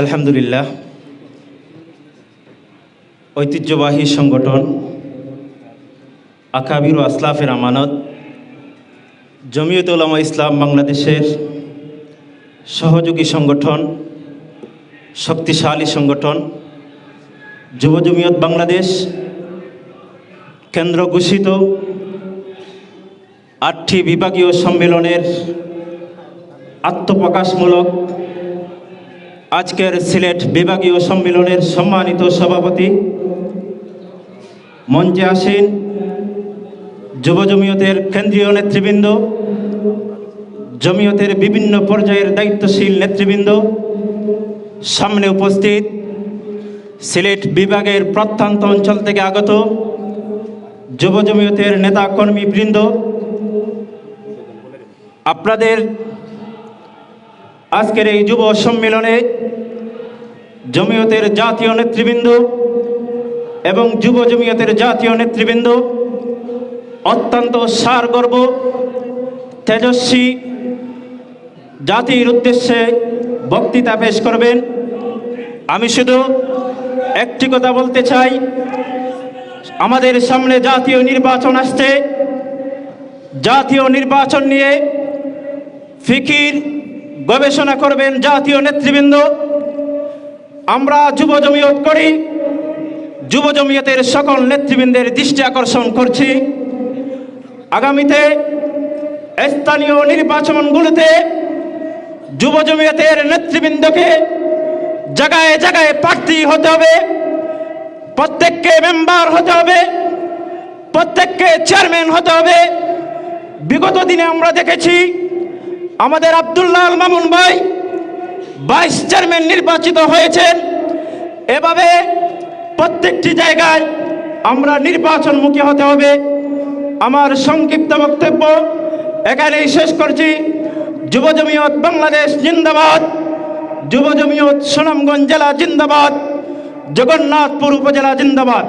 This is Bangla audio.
আলহামদুলিল্লাহ, ঐতিহ্যবাহী সংগঠন আকাবির আসলাফের আমানত, জমিয়ত উলামা ইসলাম বাংলাদেশের সহযোগী সংগঠন, শক্তিশালী সংগঠন, যুব জমিয়ত বাংলাদেশ, কেন্দ্র ঘোষিত আটটি বিভাগীয় সম্মেলনের আত্মপ্রকাশমূলক আজকের সিলেট বিভাগীয় সম্মেলনের সম্মানিত সভাপতি মঞ্চে আসেন যুব জমিয়তের কেন্দ্রীয় নেতৃবৃন্দ, জমিয়তের বিভিন্ন পর্যায়ের দায়িত্বশীল নেতৃবৃন্দ, সামনে উপস্থিত সিলেট বিভাগের প্রত্যন্ত অঞ্চল থেকে আগত যুব জমিয়তের নেতা কর্মীবৃন্দ আপনাদের আজকের এই যুব সম্মেলনে জমিয়তের জাতীয় নেতৃবৃন্দ এবং যুব জমিয়তের জাতীয় নেতৃবৃন্দ অত্যন্ত সার গর্ব তেজস্বী জাতির উদ্দেশ্যে বক্তৃতা পেশ করবেন। আমি শুধু একটি কথা বলতে চাই, আমাদের সামনে জাতীয় নির্বাচন আসছে। জাতীয় নির্বাচন নিয়ে ফিকির গবেষণা করবেন জাতীয় নেতৃবৃন্দ। আমরা যুব জমিয়ত করি, যুব জমিয়তের সকল নেতৃবৃন্দের দৃষ্টি আকর্ষণ করছি। আগামীতে স্থানীয় নির্বাচনগুলোতে যুব জমিয়তের নেতৃবৃন্দকে জায়গায় জায়গায় প্রার্থী হতে হবে, প্রত্যেককে মেম্বার হতে হবে, প্রত্যেককে চেয়ারম্যান হতে হবে। বিগত দিনে আমরা দেখেছি আমাদের আবদুল্লাহ আল মামুন ভাই ভাইস চেয়ারম্যান নির্বাচিত হয়েছেন। এভাবে প্রত্যেকটি জায়গায় আমরা নির্বাচনমুখী হতে হবে। আমার সংক্ষিপ্ত বক্তব্য এখানেই শেষ করছি। যুব জমিয়ত বাংলাদেশ জিন্দাবাদ। যুব জমিয়ত সুনামগঞ্জ জেলা জিন্দাবাদ। জগন্নাথপুর উপজেলা জিন্দাবাদ।